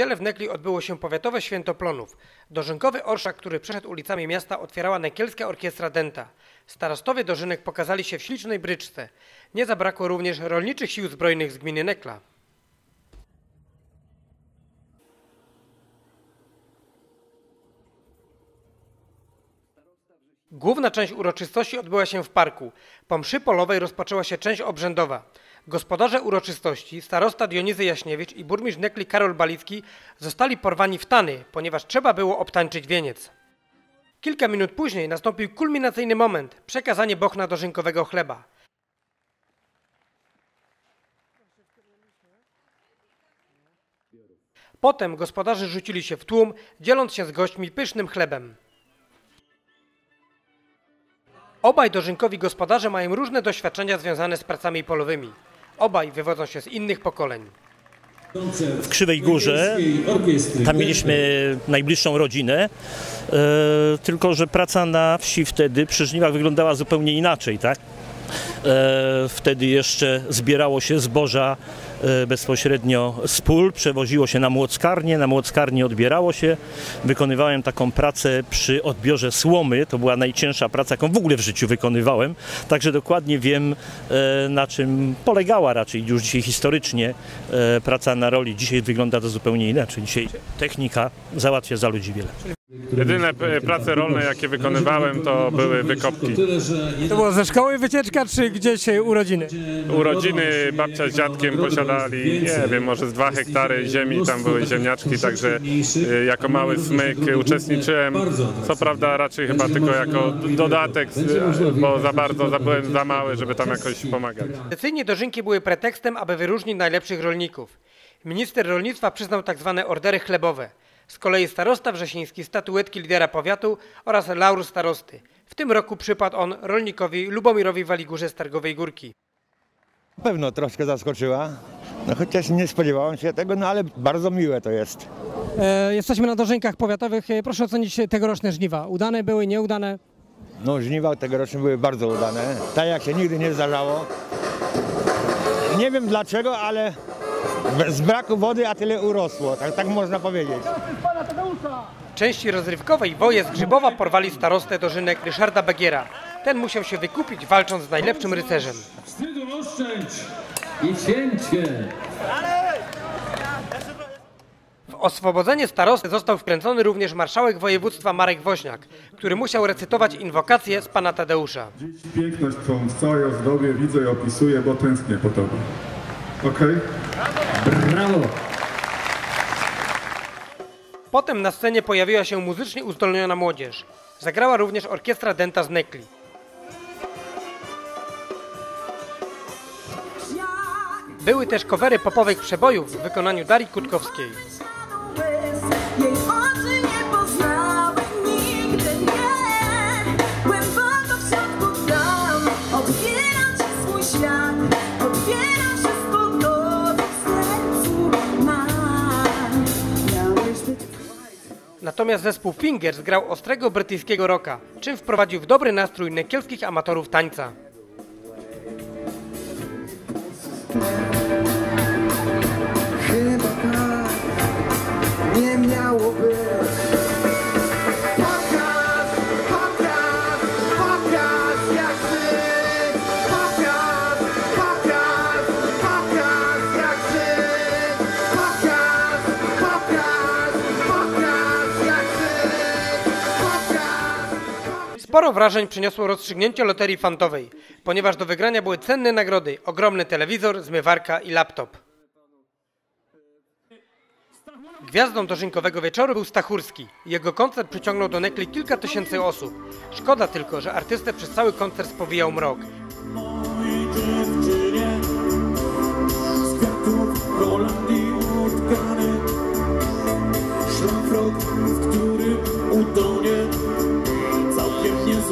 niedzielę w Nekli odbyło się powiatowe święto plonów. Dożynkowy orszak, który przeszedł ulicami miasta, otwierała nekielska orkiestra Denta. Starostowie dożynek pokazali się w ślicznej bryczce. Nie zabrakło również rolniczych sił zbrojnych z gminy Nekla. Główna część uroczystości odbyła się w parku. Po mszy polowej rozpoczęła się część obrzędowa. Gospodarze uroczystości, starosta Dionizy Jaśniewicz i burmistrz Nekli Karol Balicki zostali porwani w tany, ponieważ trzeba było obtańczyć wieniec. Kilka minut później nastąpił kulminacyjny moment – przekazanie bochna dożynkowego chleba. Potem gospodarze rzucili się w tłum, dzieląc się z gośćmi pysznym chlebem. Obaj dożynkowi gospodarze mają różne doświadczenia związane z pracami polowymi. Obaj wywodzą się z innych pokoleń. w Krzywej Górze. Tam mieliśmy najbliższą rodzinę, e, tylko że praca na wsi wtedy przy żniwach wyglądała zupełnie inaczej, tak? E, wtedy jeszcze zbierało się zboża e, bezpośrednio z pól, przewoziło się na młockarnię, na młockarni odbierało się. Wykonywałem taką pracę przy odbiorze słomy, to była najcięższa praca, jaką w ogóle w życiu wykonywałem, także dokładnie wiem e, na czym polegała raczej już dzisiaj historycznie praca na roli. Dzisiaj wygląda to zupełnie inaczej. Dzisiaj technika załatwia za ludzi wiele. Jedyne prace rolne, jakie wykonywałem, to były wykopki. To było ze szkoły wycieczka, czy gdzieś urodziny? Urodziny babcia z dziadkiem posiadali, nie wiem, może z dwa hektary ziemi, tam były ziemniaczki, także y, jako mały smyk uczestniczyłem. Co prawda raczej chyba tylko jako dodatek, y, bo za bardzo za, byłem za mały, żeby tam jakoś pomagać. Tradycyjnie dożynki były pretekstem, aby wyróżnić najlepszych rolników. Minister rolnictwa przyznał tzw. ordery chlebowe. Z kolei starosta wrzesiński statuetki lidera powiatu oraz laur starosty. W tym roku przypadł on rolnikowi Lubomirowi Waligurze z Targowej Górki. Na pewno troszkę zaskoczyła, no chociaż nie spodziewałem się tego, no ale bardzo miłe to jest. E, jesteśmy na dożynkach powiatowych. E, Proszę ocenić tegoroczne żniwa. Udane były, nieudane? No żniwa tegoroczne były bardzo udane, tak jak się nigdy nie zdarzało. Nie wiem dlaczego, ale z braku wody a tyle urosło, tak, tak można powiedzieć. W części rozrywkowej woje z Grzybowa porwali starostę dożynek Ryszarda Begiera. Ten musiał się wykupić walcząc z najlepszym rycerzem. Wstydu oszczędź i cięcie. W oswobodzenie starosty został wkręcony również marszałek województwa Marek Woźniak, który musiał recytować inwokację z pana Tadeusza. Dziś piękność Twą w całej ozdobie widzę i opisuję, bo tęsknię po Tobie. Okej? Brawo! Potem na scenie pojawiła się muzycznie uzdolniona młodzież. Zagrała również orkiestra Denta z Nekli. Były też covery popowych przebojów w wykonaniu Darii Kutkowskiej. Natomiast zespół Fingers grał ostrego brytyjskiego rocka, czym wprowadził w dobry nastrój nekielskich amatorów tańca. Sporo wrażeń przyniosło rozstrzygnięcie loterii fantowej, ponieważ do wygrania były cenne nagrody, ogromny telewizor, zmywarka i laptop. Gwiazdą dożynkowego wieczoru był Stachurski. Jego koncert przyciągnął do Nekli kilka tysięcy osób. Szkoda tylko, że artystę przez cały koncert spowijał mrok.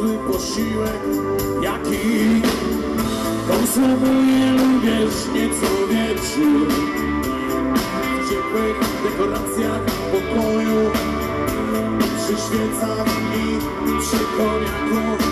Niezły posiłek jaki konsumuję lubisz nieco wieczór w ciepłych dekoracjach pokoju przyświeca mi przy koniaku